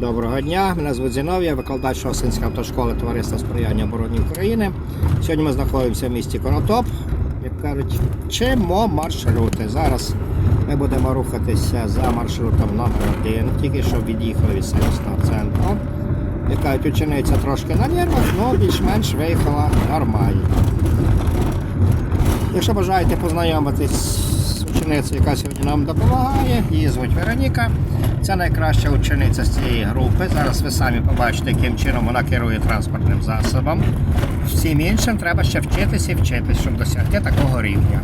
Доброго дня, мене звуть Зінов, я викладач Шосинської автошколи Товариства сприяння обороні України. Сьогодні ми знаходимося в місті Конотоп. Як кажуть, вчимо маршрути. Зараз ми будемо рухатися за маршрутом номер 1 тільки що від'їхали від сервісного центру. Як кажуть, учениця трошки на нервах, але більш-менш виїхала нормально. Якщо бажаєте познайомитись з ученицею, яка сьогодні нам допомагає, її звуть Вероніка. Це найкраща учениця з цієї групи. Зараз ви самі побачите, яким чином вона керує транспортним засобом. Всім іншим треба ще вчитися і вчитись, щоб досягти такого рівня.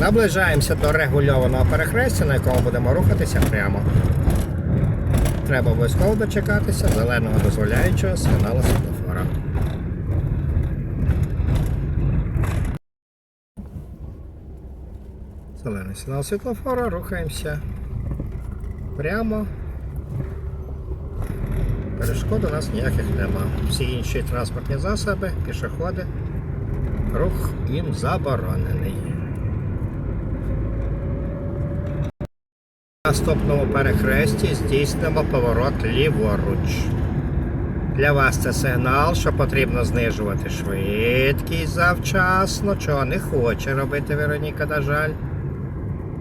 Наближаємося до регульованого перехрестя, на якому будемо рухатися прямо. Треба обов'язково дочекатися зеленого дозволяючого сигналу світлофора. Зелений сигнал світлофора, рухаємося прямо. Перешкод у нас ніяких нема. Всі інші транспортні засоби, пішоходи, рух їм заборонений. На наступному перехресті здійснимо поворот ліворуч. Для вас це сигнал, що потрібно знижувати швидкість завчасно, чого не хоче робити Вероніка, на жаль.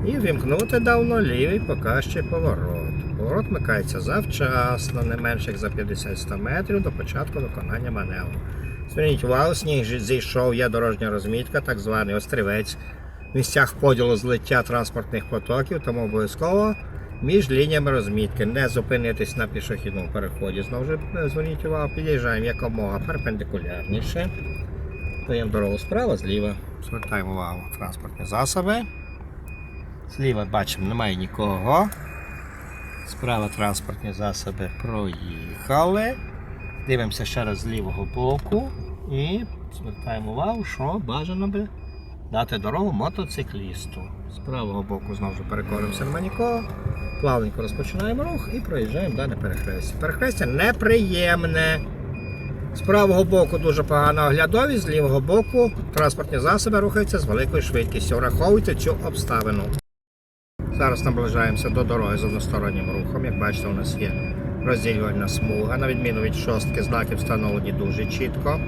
І вімкнути давно лівий показчий поворот. Поворот вмикається завчасно, не менше як за 50-100 метрів до початку виконання маневру. Зверніть увагу, сніг зійшов, є дорожня розмітка, так званий острівець в місцях поділу злиття транспортних потоків, тому обов'язково між лініями розмітки не зупинитись на пішохідному переході. Знову ж е, зверніть увагу, під'їжджаємо якомога перпендикулярніше. Даємо дорогу справа, зліва. Звертаємо увагу транспортні засоби. Зліва бачимо, немає нікого. Справа транспортні засоби проїхали. Дивимося ще раз з лівого боку і звертаємо увагу, що бажано би дати дорогу мотоциклісту. З правого боку знову перекоримося немає нікого. Плавненько розпочинаємо рух і проїжджаємо дане перехрестя. Перехрестя неприємне. З правого боку дуже погана оглядовість, з лівого боку транспортні засоби рухаються з великою швидкістю. Враховуйте цю обставину. Зараз наближаємося до дороги з одностороннім рухом. Як бачите, у нас є розділювальна смуга. На відміну від шостки, знаки встановлені дуже чітко.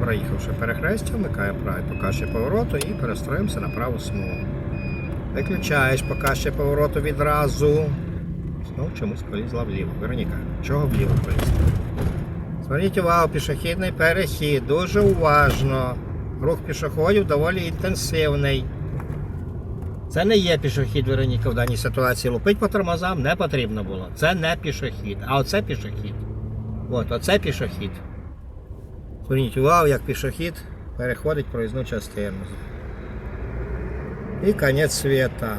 Проїхавши перехрестя, вмикаємо правий показчик повороту і перестроїмося на праву смугу. Виключаєш показчик повороту відразу. Знову чомусь полізла вліво. Вероніка, чого вліво полізла? Зверніть увагу, пішохідний перехід. Дуже уважно. Рух пішоходів доволі інтенсивний. Це не є пішохід Вероніка в даній ситуації. Лупить по тормозам не потрібно було. Це не пішохід, а оце пішохід. От, оце пішохід. Зверніть увагу, як пішохід переходить проїзну частину. І кінець світа.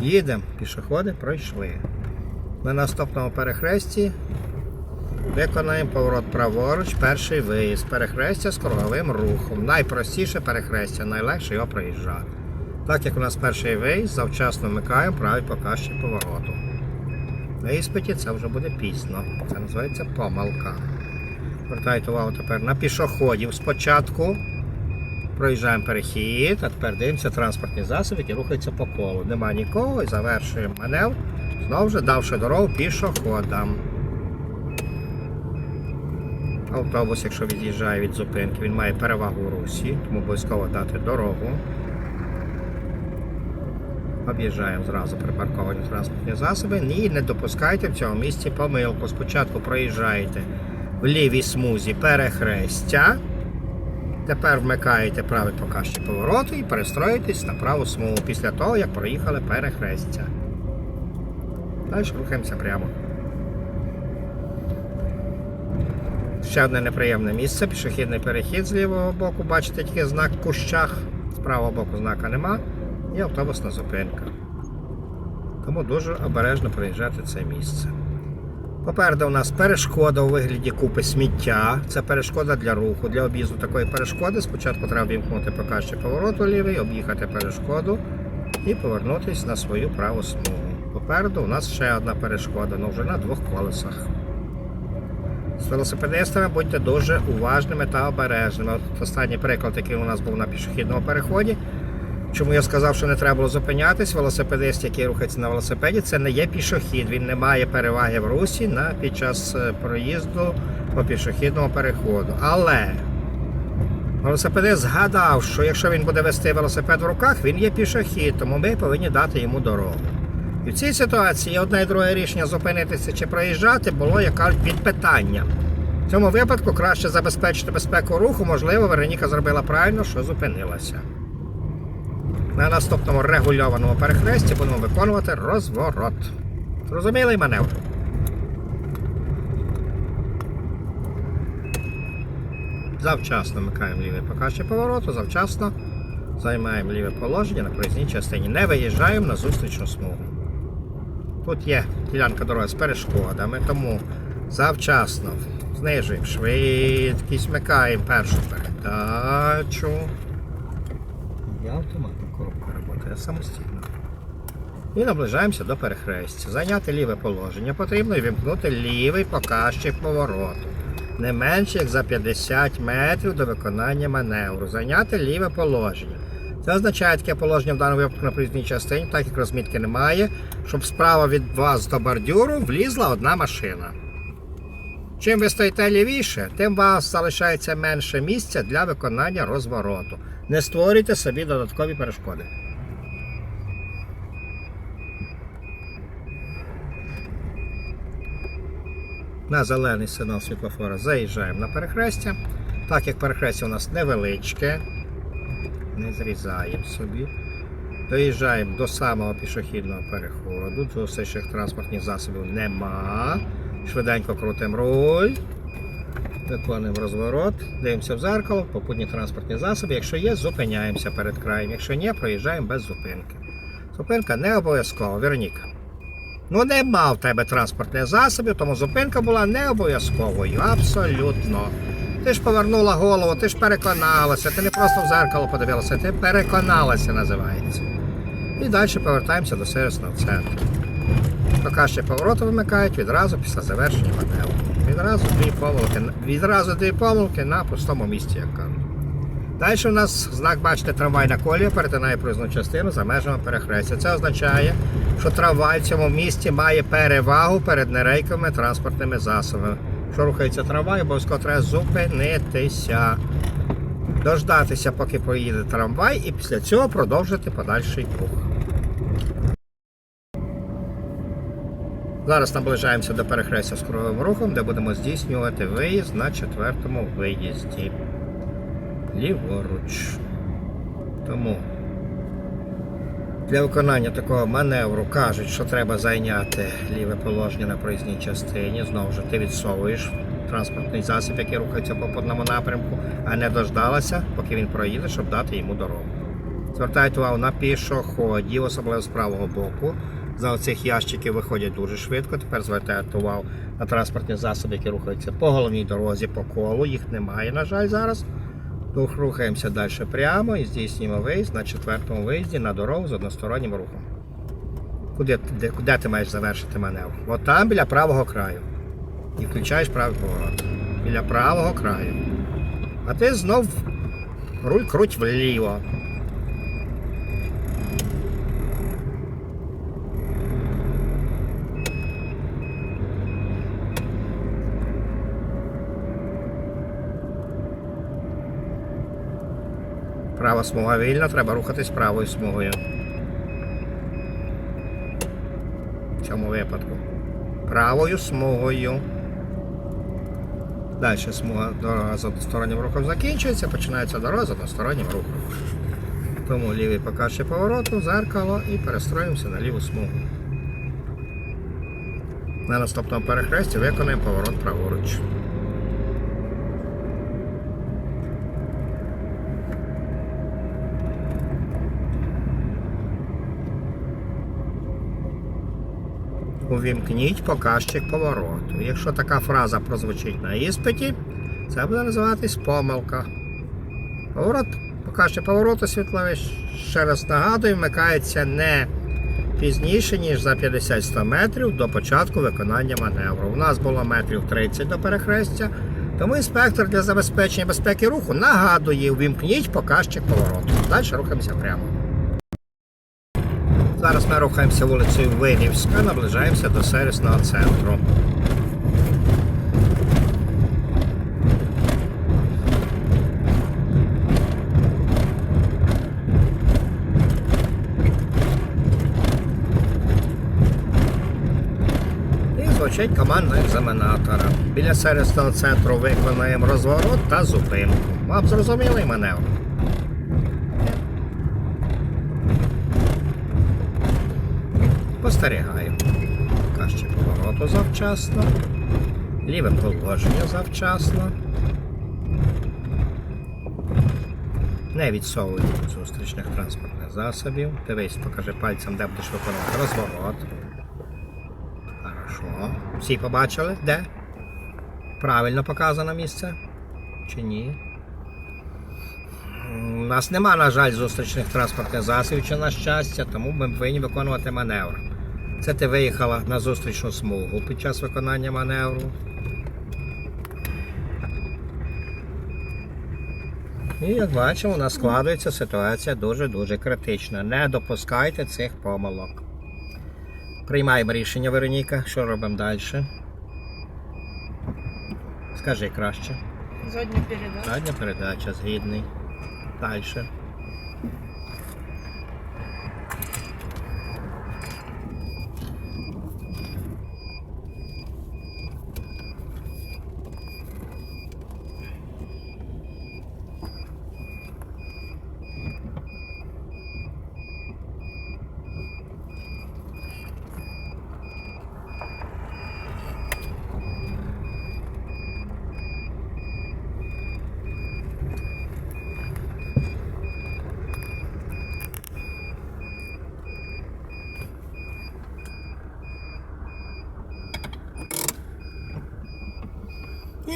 Їдемо, пішоходи пройшли. На наступному перехресті виконаємо поворот праворуч, перший виїзд. Перехрестя з круговим рухом. Найпростіше перехрестя, найлегше його проїжджати. Так як у нас перший виїзд, завчасно вмикаємо правий показчик повороту. На іспиті це вже буде пізно. Це називається помилка. Звертайте увагу тепер на пішоходів спочатку. Проїжджаємо перехід, а тепер дивимося транспортні засоби, які рухаються по колу. Нема нікого і завершуємо маневр, знову ж давши дорогу пішоходам. Автобус, якщо від'їжджає від зупинки, він має перевагу у русі, тому обов'язково дати дорогу. Об'їжджаємо зразу припарковані транспортні засоби і не допускайте в цьому місці помилку. Спочатку проїжджаєте в лівій смузі перехрестя. Тепер вмикаєте правий показчик повороту і перестроїтесь на праву смугу після того, як проїхали перехрестя. Далі рухаємося прямо. Ще одне неприємне місце, пішохідний перехід з лівого боку. Бачите тільки знак в кущах, з правого боку знака нема. І автобусна зупинка. Тому дуже обережно проїжджати це місце. Попереду у нас перешкода у вигляді купи сміття. Це перешкода для руху. Для об'їзду такої перешкоди спочатку треба вімкнути показчик повороту лівий, об'їхати перешкоду і повернутися на свою праву смугу. Попереду у нас ще одна перешкода, але вже на двох колесах. З велосипедистами будьте дуже уважними та обережними. От останній приклад, який у нас був на пішохідному переході. Чому я сказав, що не треба було зупинятись, велосипедист, який рухається на велосипеді, це не є пішохід. Він не має переваги в русі на під час е, проїзду по пішохідному переходу. Але велосипедист згадав, що якщо він буде вести велосипед в руках, він є пішохід, тому ми повинні дати йому дорогу. І в цій ситуації одне і друге рішення зупинитися чи проїжджати було яка під питанням. В цьому випадку краще забезпечити безпеку руху, можливо, Вероніка зробила правильно, що зупинилася. На наступному регульованому перехресті будемо виконувати розворот. Зрозумілий маневр? Завчасно вмикаємо лівий показчик повороту, завчасно займаємо ліве положення на проїзній частині. Не виїжджаємо на зустрічну смугу. Тут є ділянка дороги з перешкодами, тому завчасно знижуємо швидкість, вмикаємо першу передачу. Коробка працює самостійно. І наближаємося до перехрестя. Зайняти ліве положення потрібно і вімкнути лівий показчик повороту. Не менше як за 50 метрів до виконання маневру. Зайняти ліве положення. Це означає таке положення в даному випадку на проїзній частині, так як розмітки немає, щоб справа від вас до бордюру влізла одна машина. Чим ви стоїте лівіше, тим у вас залишається менше місця для виконання розвороту. Не створюйте собі додаткові перешкоди. На зелений сигнал світлофора заїжджаємо на перехрестя. Так як перехрестя у нас невеличке, не зрізаємо собі. Доїжджаємо до самого пішохідного переходу. Зустрічних транспортних засобів нема. Швиденько крутимо руль. Виконуємо розворот, дивимося в зеркало, попутні транспортні засоби. Якщо є, зупиняємося перед краєм. Якщо ні, проїжджаємо без зупинки. Зупинка не обов'язкова. Вероніка. Ну, нема в тебе транспортних засобів, тому зупинка була не обов'язковою. Абсолютно. Ти ж повернула голову, ти ж переконалася, ти не просто в зеркало подивилася, ти переконалася, називається. І далі повертаємося до сервісного центру. Показчик повороту вимикають відразу після завершення маневру. Відразу дві помилки, відразу дві помилки на пустому місці, як кажуть. Далі у нас знак, бачите, трамвайна колія перетинає проїзну частину за межами перехрестя. Це означає, що трамвай в цьому місті має перевагу перед нерейковими транспортними засобами. Якщо рухається трамвай, обов'язково треба зупинитися, дождатися, поки поїде трамвай, і після цього продовжити подальший рух. Зараз наближаємося до перехрестя з круговим рухом, де будемо здійснювати виїзд на четвертому виїзді. Ліворуч. Тому для виконання такого маневру кажуть, що треба зайняти ліве положення на проїзній частині. Знову ж ти відсовуєш транспортний засіб, який рухається по одному напрямку, а не дождалася, поки він проїде, щоб дати йому дорогу. Звертайте увагу на пішоходів, особливо з правого боку. За оцих ящиків виходять дуже швидко. Тепер звертайте увагу на транспортні засоби, які рухаються по головній дорозі, по колу. Їх немає, на жаль, зараз. Рух- Рухаємося далі прямо і здійснюємо виїзд на четвертому виїзді на дорогу з одностороннім рухом. Куди, де, куди ти маєш завершити маневр? От там біля правого краю. І включаєш правий поворот. Біля правого краю. А ти знов руль круть вліво. Права смуга вільна, треба рухатись правою смугою. В цьому випадку. Правою смугою. Далі смуга дорога з одностороннім рухом закінчується, починається дорога з одностороннім рухом. Тому лівий показчик повороту, зеркало і перестроїмося на ліву смугу. На наступному перехресті виконуємо поворот праворуч. Увімкніть показчик повороту. Якщо така фраза прозвучить на іспиті, це буде називатись помилка. Поворот, показчик повороту світловий, ще раз нагадую, вмикається не пізніше, ніж за 50-100 метрів до початку виконання маневру. У нас було метрів 30 до перехрестя, тому інспектор для забезпечення безпеки руху нагадує, увімкніть показчик повороту. Далі рухаємося прямо. Зараз ми рухаємося вулицею Винівська, наближаємося до сервісного центру. І звучить команда екзаменатора. Біля сервісного центру виконуємо розворот та зупинку. Вам зрозумілий маневр? Спостерігаємо. Краще повороту завчасно. Ліве положення завчасно. Не відсовуй від зустрічних транспортних засобів. Дивись, покажи пальцем, де будеш виконувати розворот. Хорошо. Всі побачили? Де? Правильно показано місце? Чи ні? У нас нема, на жаль, зустрічних транспортних засобів чи на щастя, тому ми повинні виконувати маневр. Це ти виїхала на зустрічну смугу під час виконання маневру. І як бачимо, у нас складується ситуація дуже-дуже критична. Не допускайте цих помилок. Приймаємо рішення, Вероніка. Що робимо далі? Скажи краще. Задня передача. Задня передача, згідний. Далі.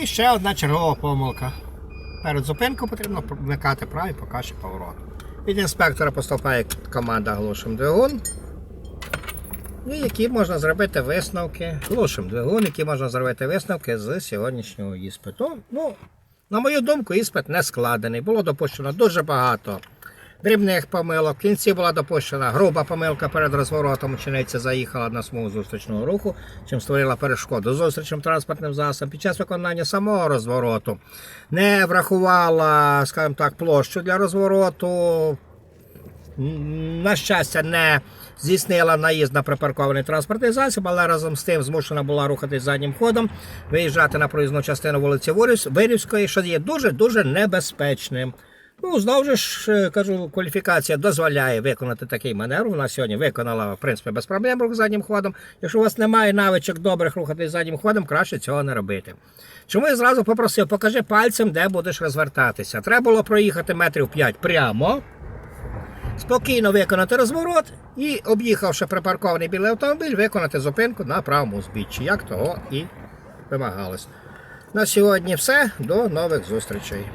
Ще одна чергова помилка. Перед зупинкою потрібно вмикати правий покажчик поворот. Від інспектора поступає команда глушим двигун. І які можна зробити висновки. Глушим двигун, які можна зробити висновки з сьогоднішнього іспиту. Ну, на мою думку, іспит не складений. Було допущено дуже багато дрібних помилок. В кінці була допущена груба помилка перед розворотом. Учениця заїхала на смугу зустрічного руху, чим створила перешкоду зустрічним транспортним засобом. Під час виконання самого розвороту не врахувала, скажімо так, площу для розвороту. На щастя, не здійснила наїзд на припаркований транспортний засіб, але разом з тим змушена була рухатись заднім ходом, виїжджати на проїзну частину вулиці Вирівської, що є дуже-дуже небезпечним. Ну, знову ж е, кажу, кваліфікація дозволяє виконати такий маневр. Вона сьогодні виконала, в принципі, без проблем рух заднім ходом. Якщо у вас немає навичок добрих рухатись заднім ходом, краще цього не робити. Чому я зразу попросив, покажи пальцем, де будеш розвертатися. Треба було проїхати метрів 5 прямо спокійно виконати розворот і, об'їхавши припаркований білий автомобіль, виконати зупинку на правому узбіччі, як того і вимагалось. На сьогодні все. До нових зустрічей.